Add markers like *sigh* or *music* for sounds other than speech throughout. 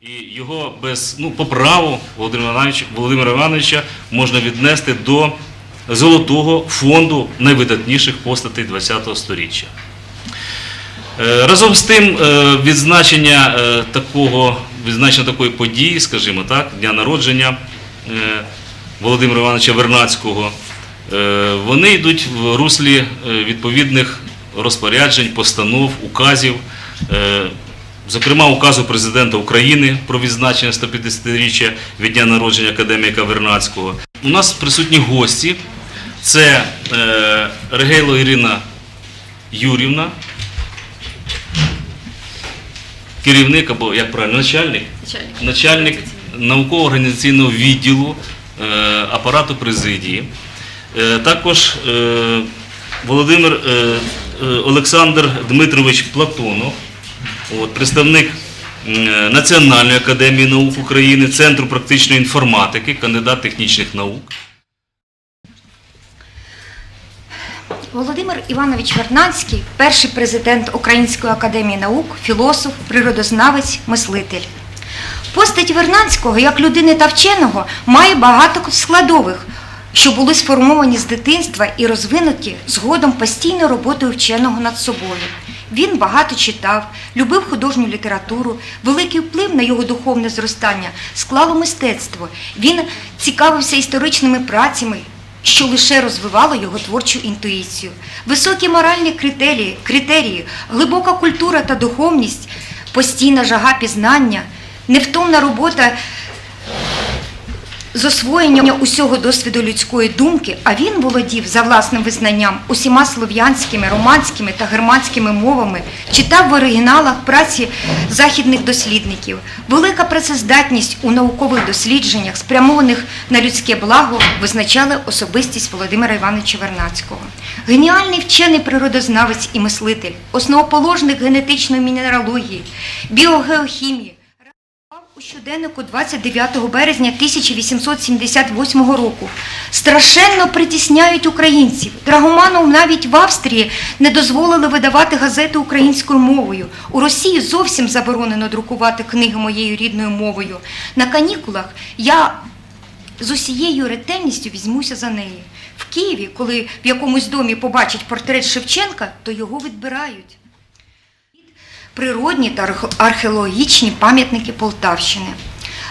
І його без ну, по Володимира Івановича, Володимира Івановича можна віднести до золотого фонду найвидатніших постатей ХХ століття. Е, Разом з тим, е, відзначення е, такого, відзначення такої події, скажімо так, дня народження Володимира Івановича Вернацького, вони йдуть в руслі відповідних розпоряджень, постанов, указів, зокрема указу президента України про відзначення 150-річчя від дня народження академіка Вернацького. У нас присутні гості. Це е, Регейло Ірина Юрівна, керівник або як правильно, начальник, Начальник. начальник науково-організаційного відділу е, апарату президії. Е, також е, Володимир е, е, Олександр Дмитрович Платонов, от, представник Національної академії наук України, Центру практичної інформатики, кандидат технічних наук. Володимир Іванович Вернадський – перший президент Української академії наук, філософ, природознавець, мислитель. Постать Вернадського як людини та вченого має багато складових, що були сформовані з дитинства і розвинуті згодом постійною роботою вченого над собою. Він багато читав, любив художню літературу, великий вплив на його духовне зростання склало мистецтво. Він цікавився історичними працями, що лише розвивало його творчу інтуїцію. Високі моральні критерії, критерії, глибока культура та духовність, постійна жага пізнання, невтомна робота з усього досвіду людської думки, а він володів за власним визнанням усіма слов'янськими, романськими та германськими мовами, читав в оригіналах праці західних дослідників. Велика працездатність у наукових дослідженнях, спрямованих на людське благо, визначали особистість Володимира Івановича Вернадського. Геніальний вчений природознавець і мислитель, основоположник генетичної мінералогії, біогеохімії. У щоденнику 29 березня 1878 року страшенно притісняють українців. Драгоману навіть в Австрії не дозволили видавати газети українською мовою. У Росії зовсім заборонено друкувати книги моєю рідною мовою. На канікулах я з усією ретельністю візьмуся за неї. В Києві, коли в якомусь домі побачать портрет Шевченка, то його відбирають природні та археологічні пам'ятники Полтавщини.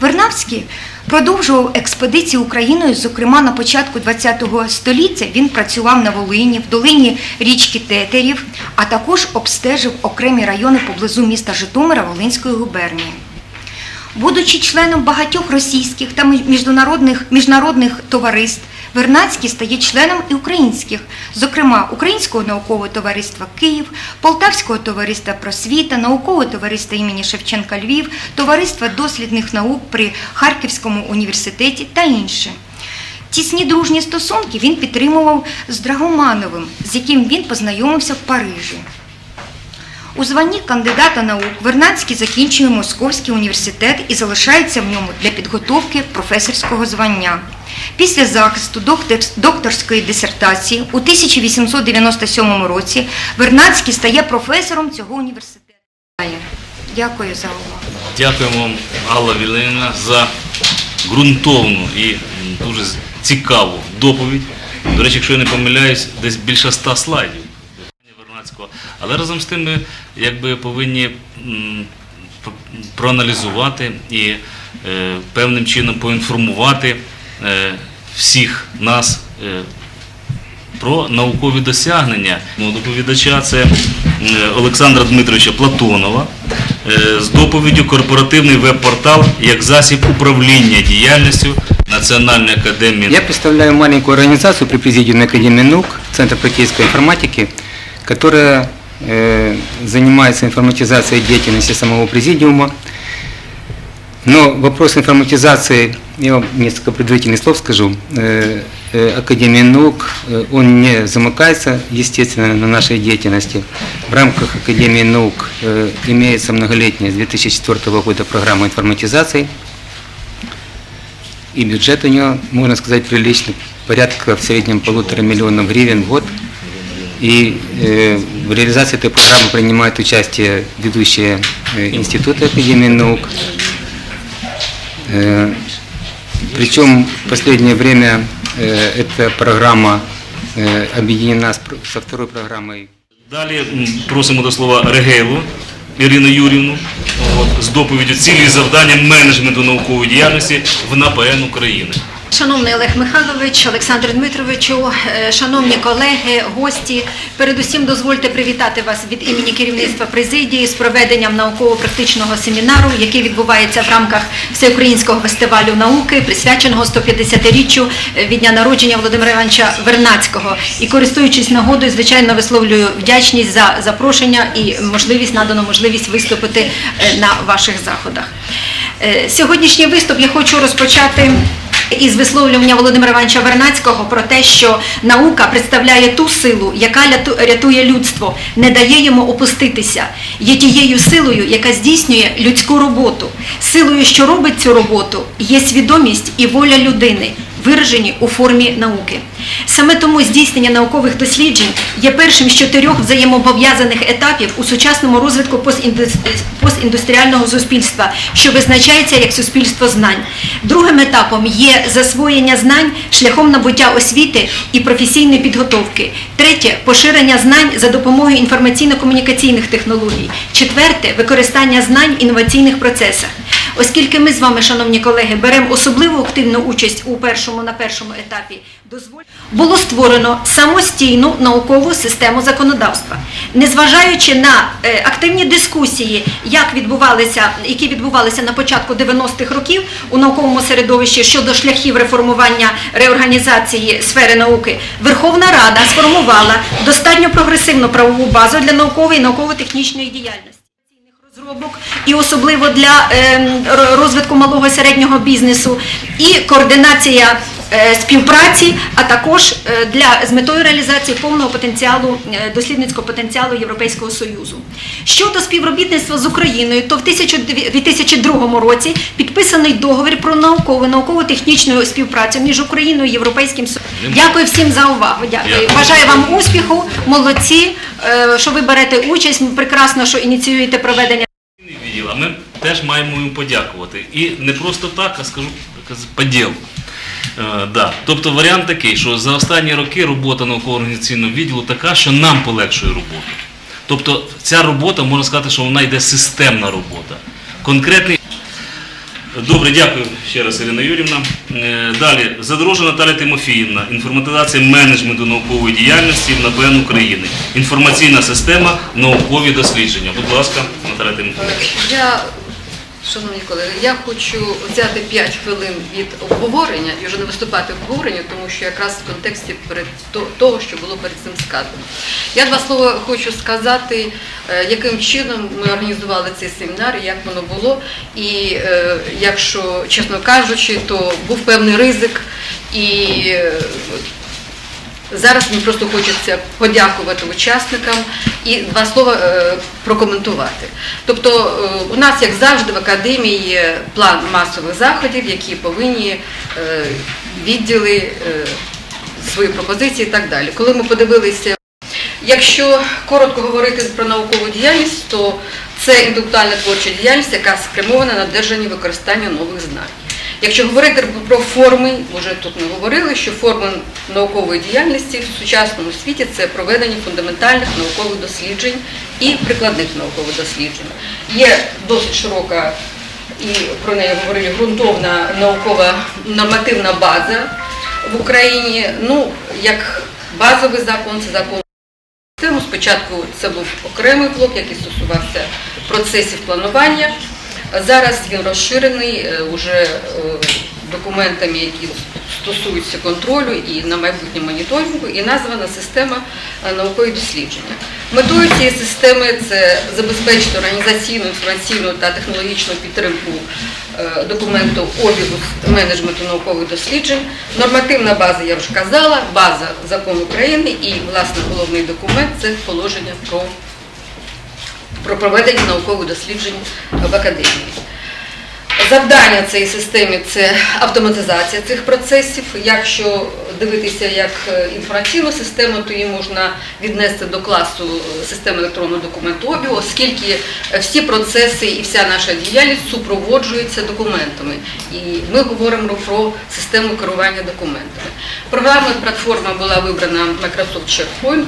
Вернавський продовжував експедиції Україною, зокрема на початку ХХ століття він працював на Волині, в долині річки Тетерів, а також обстежив окремі райони поблизу міста Житомира Волинської губернії. Будучи членом багатьох російських та міжнародних, міжнародних товариств, Вернадський стає членом і українських, зокрема Українського наукового товариства Київ, Полтавського товариства просвіта, наукового товариства імені Шевченка Львів, Товариства дослідних наук при Харківському університеті та інше. Тісні дружні стосунки він підтримував з Драгомановим, з яким він познайомився в Парижі. У званні кандидата наук Вернадський закінчує Московський університет і залишається в ньому для підготовки професорського звання. Після захисту доктор- докторської дисертації у 1897 році Вернадський стає професором цього університету. Дякую за увагу. Дякуємо вам, Алла Вілинівна, за ґрунтовну і дуже цікаву доповідь. До речі, якщо я не помиляюсь, десь більше ста слайдів. Але разом з тим ми якби повинні проаналізувати і е, певним чином поінформувати е, всіх нас. е, про наукові досягнення доповідача це Олександра Дмитровича Платонова з доповіддю Корпоративний веб-портал як засіб управління діяльністю Національної академії. Я представляю маленькую организацию при Президиуме Академии наук, Центр практической информатики, которая занимается информатизацией деятельности самого Президиума. Но вопрос информатизации, я вам несколько предварительных слов скажу, э, э, Академии наук, э, он не замыкается, естественно, на нашей деятельности. В рамках Академии наук э, имеется многолетняя с 2004 года программа информатизации, и бюджет у нее, можно сказать, приличный, порядка в среднем полутора миллионов гривен в год. И э, в реализации этой программы принимают участие ведущие э, институты Академии наук, Э, Причем в последнее время э, эта программа э, объединена с пр- со второй программой Далі м, просимо до слова Регейлу Ірину Юрівну от, з доповіддю цілі і завдання менеджменту наукової діяльності в НАПН України. Шановний Олег Михайлович, Олександр Дмитровичу, е, шановні колеги, гості, передусім дозвольте привітати вас від імені керівництва президії з проведенням науково-практичного семінару, який відбувається в рамках Всеукраїнського фестивалю науки, присвяченого 150-річчю від дня народження Володимира Івановича Вернацького. І користуючись нагодою, звичайно, висловлюю вдячність за запрошення і можливість надану можливість виступити е, на ваших заходах. Е, Сьогоднішній виступ я хочу розпочати із висловлювання Володимира Івановича Вернацького про те, що наука представляє ту силу, яка рятує людство, не дає йому опуститися, є тією силою, яка здійснює людську роботу. Силою, що робить цю роботу, є свідомість і воля людини, виражені у формі науки. Саме тому здійснення наукових досліджень є першим з чотирьох взаємопов'язаних етапів у сучасному розвитку постіндус- постіндустріального суспільства, що визначається як суспільство знань. Другим етапом є засвоєння знань шляхом набуття освіти і професійної підготовки. Третє поширення знань за допомогою інформаційно-комунікаційних технологій. Четверте використання знань в інноваційних процесах. Оскільки ми з вами, шановні колеги, беремо особливу активну участь у першому на першому етапі, дозволь було створено самостійну наукову систему законодавства, незважаючи на е, активні дискусії, які відбувалися на початку 90-х років у науковому середовищі щодо шляхів реформування реорганізації сфери науки, Верховна Рада сформувала достатньо прогресивну правову базу для наукової і науково-технічної діяльності розробок і особливо для ем, розвитку малого і середнього бізнесу, і координація е, співпраці, а також е, для з метою реалізації повного потенціалу е, дослідницького потенціалу Європейського союзу. Щодо співробітництва з Україною, то в 2002 році підписаний договір про наукову науково-технічну співпрацю між Україною і Європейським Союзом. Дякую всім за увагу. Дякую. Бажаю вам успіху, молодці, що ви берете участь. Прекрасно, що ініціюєте проведення. Теж маємо йому подякувати. І не просто так, а скажу по ділу. Е, да. Тобто варіант такий, що за останні роки робота науково-організаційного відділу така, що нам полегшує роботу. Тобто ця робота, можна сказати, що вона йде системна робота. Конкретний Добре, дякую ще раз, Ірина Юрівна. Е, Далі, Задорожна Наталя Тимофіївна, інформатизація менеджменту наукової діяльності в НАБН України. Інформаційна система, наукові дослідження. Будь ласка, Наталя Тимофіївна. Шановні колеги, я хочу взяти 5 хвилин від обговорення і вже не виступати в обговоренні, тому що якраз в контексті перед того, що було перед цим сказано. Я два слова хочу сказати, е, яким чином ми організували цей семінар, як воно було. І е, якщо, чесно кажучи, то був певний ризик і е, Зараз мені просто хочеться подякувати учасникам і два слова е, прокоментувати. Тобто е, у нас, як завжди, в академії є план масових заходів, які повинні е, відділи свої пропозиції і так далі. Коли ми подивилися Якщо коротко говорити про наукову діяльність, то це інтелектуальна творча діяльність, яка спрямована на держання використання нових знань. Якщо говорити про форми, вже тут ми говорили, що форми наукової діяльності в сучасному світі це проведення фундаментальних наукових досліджень і прикладних наукових досліджень. Є досить широка і про неї говорили ґрунтовна наукова нормативна база в Україні. Ну, як базовий закон, це закон. Спочатку це був окремий блок, який стосувався процесів планування. Зараз він розширений е, уже е, документами, які стосуються контролю і на майбутнє моніторингу, і названа система е, наукової дослідження. Метою цієї системи це забезпечити організаційну, інформаційну та технологічну підтримку документу обігу менеджменту наукових досліджень. Нормативна база, я вже казала, база закону України і, власне, головний документ це положення про, про проведення наукових досліджень в академії. Завдання цієї системи це автоматизація цих процесів. Якщо дивитися як е, інформаційну систему, то її можна віднести до класу е, системи електронного документообігу, оскільки е, всі процеси і вся наша діяльність супроводжуються документами. І ми говоримо про систему керування документами. Програмна платформа була вибрана Microsoft SharePoint.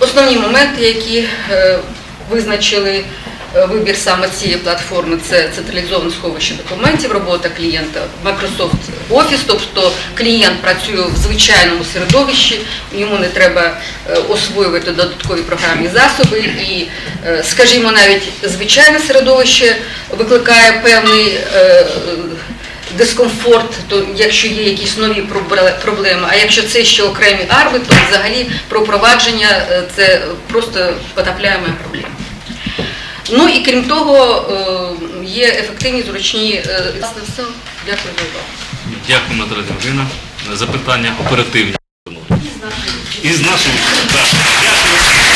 Основні моменти, які визначили е, вибір саме цієї платформи, це централізоване сховище документів, робота клієнта Microsoft Office, тобто клієнт працює в звичайному середовищі, йому не треба е, освоювати додаткові програмні засоби і, е, скажімо, навіть звичайне середовище викликає певний дискомфорт, то якщо є якісь нові пробле- проблеми, а якщо це ще окремі арби, то взагалі про провадження це просто потапляємо проблема. Ну і крім того, е, є ефективні зручні е, власне, все. Дякую за увагу. Дякую, Наталя Дмитрівна. Запитання оперативні. з нашої. Так. Дякую.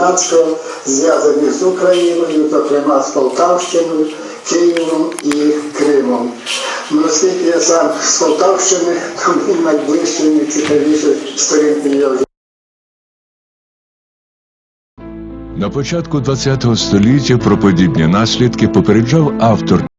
Івановича Вернадського, зв'язаних з Україною, зокрема з Полтавщиною, Києвом і Кримом. Ну, Оскільки я сам з Полтавщини, *laughs* то мені найближче, найцікавіше сторінки його На початку ХХ століття про подібні наслідки попереджав автор